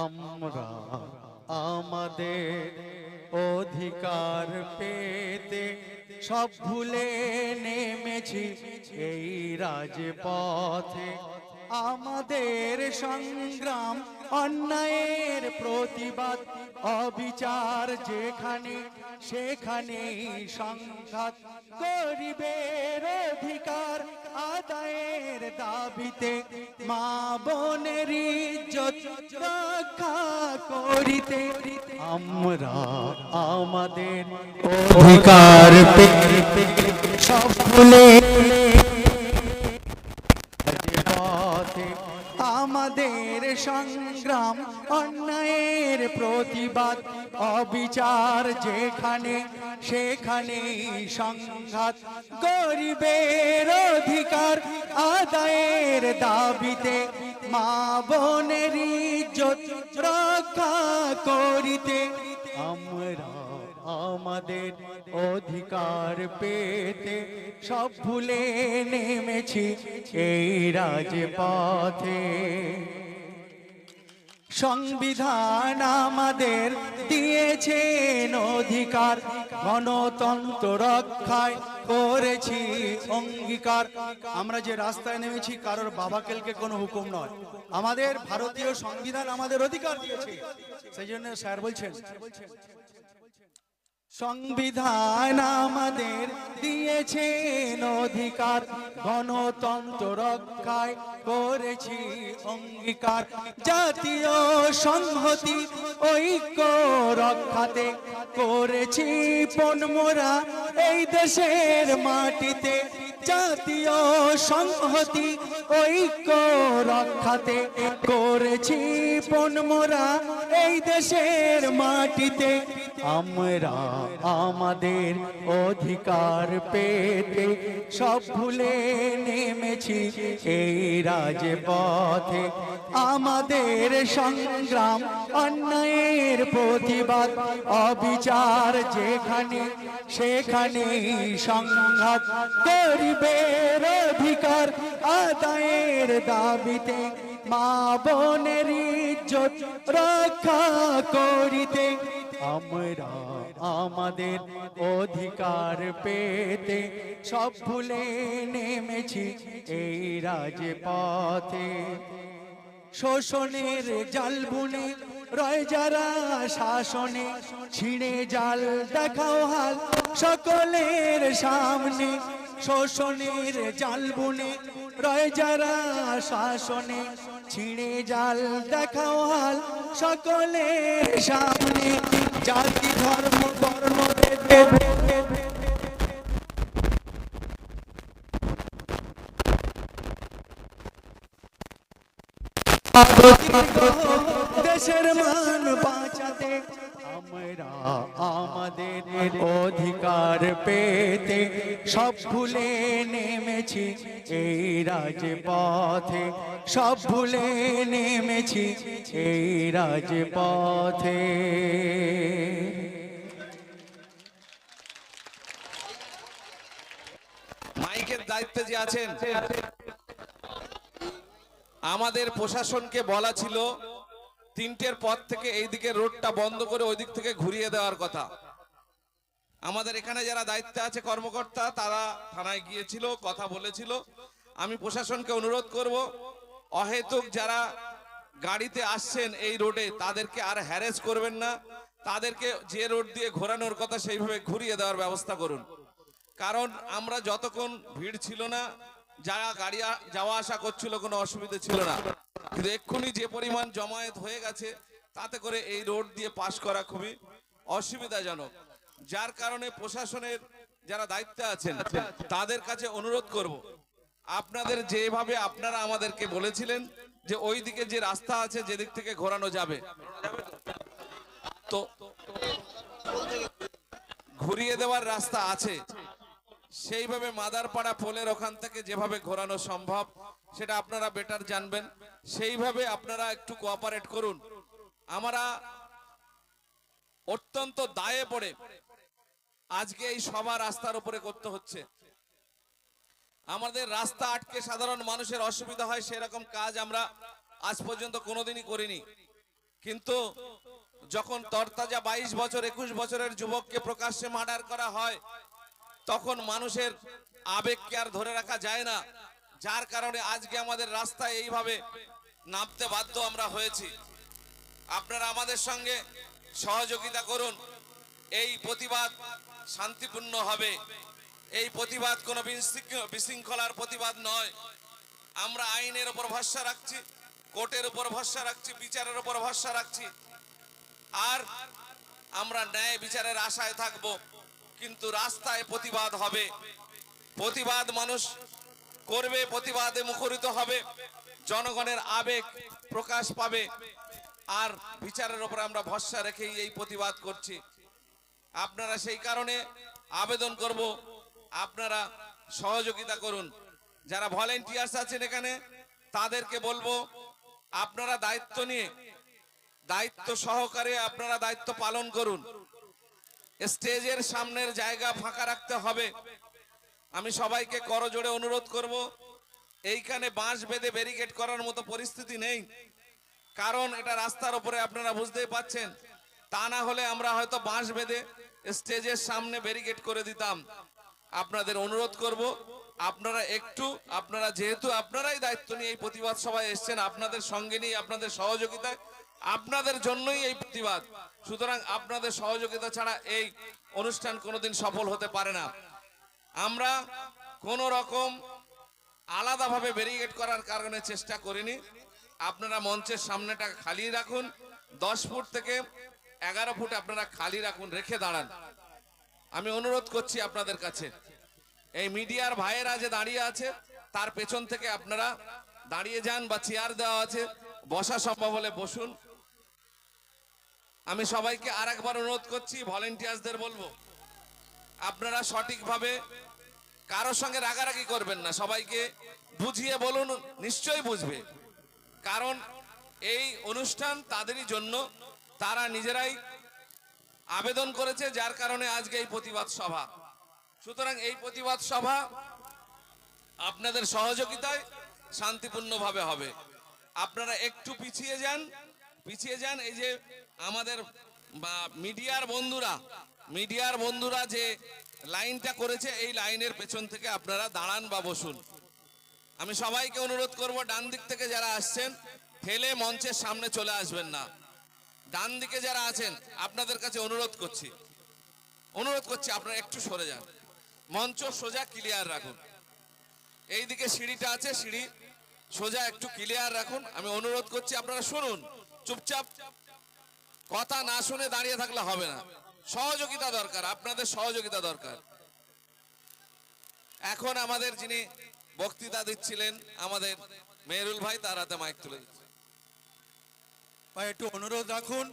আমরা আমাদের অধিকার পেতে সব ভুলে নেমেছি এই রাজপথে। আমাদের সংগ্রাম, অন্যায়ের প্রতিবাদ, অবিচার যেখানে সেখানে সংঘাত গরিবের অধিকার আদায়ের দাবিতে মা বোনের ইজ্জত রক্ষা করিতে আমরা আমাদের অধিকার সব ভুলে অন্যায়ের প্রতিবাদ, অবিচার যেখানে, সেখানে সংঘাত। গরিবের অধিকার আদায়ের দাবিতে মা বোনের ইজ্জত রক্ষা করিতে আমরা আমাদের অধিকার পেতে সব ভুলে নেমেছি এই রাজপথে। সংবিধান আমাদের দিয়েছেন অধিকার, গণতন্ত্র রক্ষায় করেছি অঙ্গীকার। আমরা যে রাস্তায় নেমেছি, কারোর বাবাকেলকে কোনো হুকুম নয়। আমাদের ভারতীয় সংবিধান আমাদের অধিকার দিয়েছে। সেই জন্য স্যার বলছেন সংবিধান আমাদের দিয়েছেন অধিকার, গণতন্ত্র রক্ষায় করেছি অঙ্গীকার। জাতীয় সংহতি, ঐক্য রক্ষাতে করেছি পনমোরা এই দেশের মাটিতে। জাতীয় সংহতি, ঐক্য রক্ষাতে করেছি পনমোরা এই দেশের মাটিতে। আমরা আমাদের অধিকার পেতে সব ভুলে নেমেছি এই রাজপথে। আমাদের সংগ্রাম, অন্যায়ের প্রতিবাদ, অবিচার যেখানে, সেখানে সংঘাত গরিবের অধিকার আদায়ের দাবিতে, মা বোনের রক্ষা করিতে আমরা আমাদের অধিকার পেতে সব ভুলে নেমেছি এই রাজপথে। শোষণের জাল বুনে রয় যারা শাসনে, ছিঁড়ে জাল দেখাও হাল সকলের সামনে। শোষণের জাল বুনে রয় যারা শাসনে, ছিঁড়ে জাল দেখাও হাল সকলের সামনে। জাতি ধর্ম কর্ম দেশের মান বাঁচাতে আমরা আমাদের অধিকার পেতে সব ভুলে নেমেছি এই রাজপথে, সব ভুলে নেমেছি এই রাজপথে। মাইকের দায়িত্বে যে আছেন, আমাদের প্রশাসনকে বলা ছিল তিনটের পর থেকে এই এইদিকে রোডটা বন্ধ করে ওই দিক থেকে ঘুরিয়ে দেওয়ার কথা। আমাদের এখানে যারা দায়িত্বে আছে কর্মকর্তা, তারা থানায় গিয়েছিল, কথা বলেছিল। আমি প্রশাসনকে অনুরোধ করব, অহেতুক যারা গাড়িতে আসছেন এই রোডে, তাদেরকে আর হ্যারেস করবেন না। তাদেরকে যে রোড দিয়ে ঘোরানোর কথা সেইভাবে ঘুরিয়ে দেওয়ার ব্যবস্থা করুন। কারণ আমরা যতক্ষণ ভিড় ছিল না, যারা গাড়ি যাওয়া আসা করছিল কোনো অসুবিধা ছিল না। কিন্তু এক্ষুনি যে পরিমাণ জমায়েত হয়ে গেছে, তাতে করে এই রোড দিয়ে পাশ করা খুবই অসুবিধাজনক। যার কারণে প্রশাসনের যারা দায়িত্বে আছেন, তাদের কাছে অনুরোধ করব, আপনাদের যেভাবে আপনারা আমাদেরকে বলেছিলেন যে ওই দিকে যে রাস্তা আছে, যেদিক থেকে ঘোরানো যাবে। তো ঘুরিয়ে দেওয়ার রাস্তা আছে। সেইভাবে মাদারপাড়া পোলের ওখান থেকে যেভাবে ঘোরানো সম্ভব সেটা আপনারা বেটার জানবেন। সেইভাবে আপনারা একটু কোঅপারেট করুন। আমরা অত্যন্ত দায়ে পড়ে আজকে এই সভা রাস্তার উপরে করতে হচ্ছে। আমাদের রাস্তা আটকে সাধারণ মানুষের অসুবিধা হয়, সেরকম কাজ আমরা আজ পর্যন্ত কোনোদিনই করিনি। কিন্তু যখন তরতাজা বাইশ বছর, একুশ বছরের যুবককে প্রকাশ্যে মার্ডার করা হয়, তখন মানুষের আবেগকে আর ধরে রাখা যায় না। যার কারণে আজকে আমাদের রাস্তায় এইভাবে নামতে বাধ্য আমরা হয়েছি। আপনারা আমাদের সঙ্গে সহযোগিতা করুন। এই প্রতিবাদ শান্তিপূর্ণ হবে। এই প্রতিবাদ কোনো বিশৃঙ্খ- বিশৃঙ্খলার প্রতিবাদ নয়। আমরা আইনের উপর ভরসা রাখছি, কোর্টের উপর ভরসা রাখছি, বিচারের উপর ভরসা রাখছি। আর আমরা ন্যায় বিচারের আশায় থাকব, কিন্তু রাস্তায় প্রতিবাদ হবে। প্রতিবাদ মানুষ করবে, প্রতিবাদে মুখরিত হবে। জনগণের আবেগ প্রকাশ পাবে। আর বিচারের উপর আমরা ভরসা রেখেই এই প্রতিবাদ করছি। আপনারা সেই কারণে আবেদন করব। আপনারা সহযোগিতা করুন। যারা ভলেন্টিয়ার্স আছেন এখানে, তাদেরকে বলব, আপনারা দায়িত্ব নিয়ে, দায়িত্ব সহকারে আপনারা দায়িত্ব পালন করুন। স্টেজের সামনের জায়গা ফাঁকা রাখতে হবে। আমি সবাইকে করজোড়ে অনুরোধ করব, এইখানে বাঁশ বেঁধে ব্যারিকেড করার মতো পরিস্থিতি নেই। কারণ এটা রাস্তার উপরে আপনারা বুঝতেই পাচ্ছেন। তা না হলে আমরা হয়তো বাঁশ বেঁধে স্টেজের সামনে ব্যারিকেড করে দিতাম। আপনাদের অনুরোধ করব, আপনারা একটু, আপনারা যেহেতু আপনারাই দায়িত্ব নিয়ে এই প্রতিবাদ সভায় এসছেন, আপনাদের সঙ্গে নিয়ে, আপনাদের সহযোগিতায়, আপনাদের জন্যই এই প্রতিবাদ। সুতরাং আপনাদের সহযোগিতা ছাড়া এই অনুষ্ঠান কোনোদিন সফল হতে পারে না। আমরা কোন রকম আলাদাভাবে ব্যারিকেড করার কারণে চেষ্টা করিনি। আপনারা মঞ্চের সামনেটা খালি রাখুন। দশ ফুট থেকে এগারো ফুট আপনারা খালি রাখুন, রেখে দাঁড়ান। আমি অনুরোধ করছি আপনাদের কাছে, এই মিডিয়ার ভাইয়েরা যে দাঁড়িয়ে আছে, তার পেছন থেকে আপনারা দাঁড়িয়ে যান বা চেয়ার দেওয়া আছে, বসা সম্ভব হলে বসুন। আমি সবাইকে আর একবার অনুরোধ করছি ভলেন্টিয়ার্সদের বলব। আপনারা সঠিকভাবে কারোর সঙ্গে রাগারাগি করবেন না। সবাইকে বুঝিয়ে বলুন, নিশ্চয়ই বুঝবে। কারণ এই অনুষ্ঠান তাদেরই জন্য, তারা নিজেরাই আবেদন করেছে, যার কারণে আজকে এই প্রতিবাদ সভা। সুতরাং এই প্রতিবাদ সভা আপনাদের সহযোগিতায় শান্তিপূর্ণভাবে হবে। আপনারা একটু পিছিয়ে যান পিছিয়ে যান, এই যে আমাদের মিডিয়ার বন্ধুরা মিডিয়ার বন্ধুরা যে লাইনটা করেছে, এই লাইনের পেছন থেকে আপনারা দাঁড়ান বা বসুন। আমি সবাইকে অনুরোধ করব, ডান দিক থেকে যারা আসছেন, ঠেলে মঞ্চের সামনে চলে আসবেন না। ডান দিকে যারা আছেন, আপনাদের কাছে অনুরোধ করছি। অনুরোধ করছি, আপনারা একটু সরে যান। মঞ্চ সোজা ক্লিয়ার রাখুন। এইদিকে সিঁড়িটা আছে, সিঁড়ি সোজা একটু ক্লিয়ার রাখুন। আমি অনুরোধ করছি, আপনারা শুনুন। চুপচাপ কথা না শুনে দাঁড়িয়ে থাকলে হবে না। সহযোগিতা দরকার, আপনাদের সহযোগিতা দরকার। এখন আমাদের যিনি বক্তৃতা দিচ্ছিলেন, আমাদের মেহরুল ভাই, তার হাতে মাইক তুলে দিচ্ছে। ভাই, একটু অনুরোধ রাখুন।